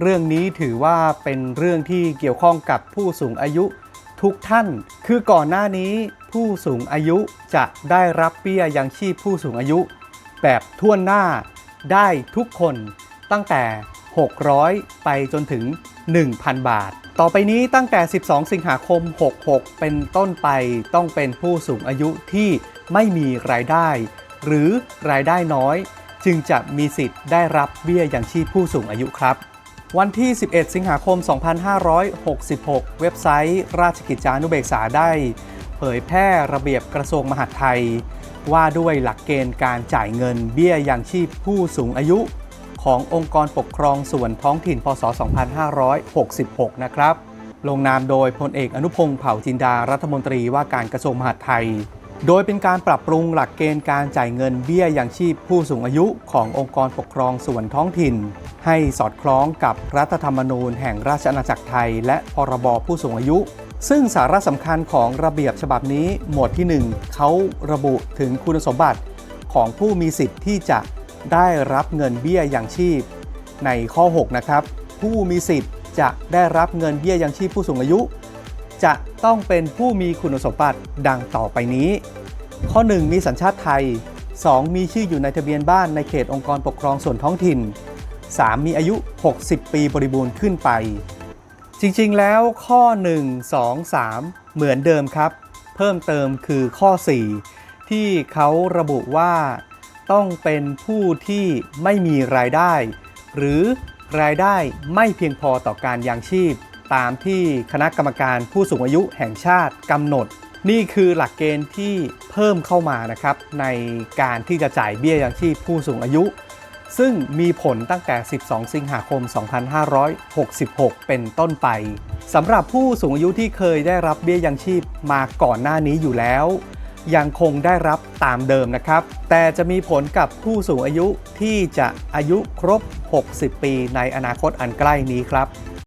เรื่องนี้ถือว่าเป็นเรื่องที่เกี่ยวข้องกับผู้สูงอายุทุกท่าน คือก่อนหน้านี้ผู้สูงอายุจะได้รับเบี้ยยังชีพผู้สูงอายุ แบบทั่วหน้าได้ทุกคนตั้งแต่ 600 ไปจนถึง 1,000 บาท ต่อไปนี้ตั้งแต่ 12 สิงหาคม 66 เป็นต้นไปต้องเป็นผู้สูงอายุที่ไม่มีรายได้ หรือรายได้น้อย จึงจะมีสิทธิ์ได้รับเบี้ยยังชีพผู้สูงอายุครับ วันที่ 11 สิงหาคม 2566 เว็บไซต์ ราชกิจจานุเบกษาได้ เผยแพร่ระเบียบกระทรวงมหาดไทย ว่าด้วยหลักเกณฑ์การจ่ายเงินเบี้ยยังชีพผู้สูงอายุ ขององค์กรปกครองส่วนท้องถิ่น พศ 2566 นะครับ ลงนามโดยพลเอกอนุพงศ์เผ่าจินดารัฐมนตรีว่าการกระทรวงมหาดไทย โดยเป็นการปรับปรุงหลักเกณฑ์การจ่ายเงินเบี้ยยังชีพผู้สูงอายุขององค์กรปกครองส่วนท้องถิ่น ให้สอดคล้องกับรัฐธรรมนูญแห่งราชอาณาจักรไทย และพรบผู้สูงอายุ ซึ่งสาระสำคัญของระเบียบฉบับนี้หมวดที่ 1 เขาระบุถึงคุณสมบัติของผู้มีสิทธิ์ที่จะได้รับเงินเบี้ยยังชีพ ในข้อ 6 นะครับ ผู้มีสิทธิ์จะได้รับเงินเบี้ยยังชีพผู้สูงอายุ จะต้องเป็นผู้มีคุณสมบัติดังต่อไปนี้ ข้อ 1 มีสัญชาติไทย 2. มีชื่ออยู่ในทะเบียนบ้านในเขตองค์กรปกครองส่วนท้องถิ่น 3. มีอายุ 60 ปีบริบูรณ์ขึ้นไป จริงๆ แล้วข้อ 1 2 3 เหมือนเดิมครับ เพิ่มเติมคือข้อ 4 ที่เขาระบุว่าต้องเป็นผู้ที่ไม่มีรายได้ หรือรายได้ไม่เพียงพอต่อการยังชีพ ตามที่คณะกรรมการผู้สูงอายุแห่งชาติกำหนด นี่คือหลักเกณฑ์ที่เพิ่มเข้ามานะครับในการที่จะจ่ายเบี้ยยังชีพผู้สูงอายุ ซึ่งมีผลตั้งแต่ 12 สิงหาคม 2566 เป็นต้นไปสำหรับผู้สูงอายุที่เคยได้รับเบี้ยยังชีพมาก่อนหน้านี้อยู่แล้วยังคงได้รับตามเดิมนะครับ แต่จะมีผลกับผู้สูงอายุที่จะอายุครบ 60 ปีในอนาคตอันใกล้นี้ครับ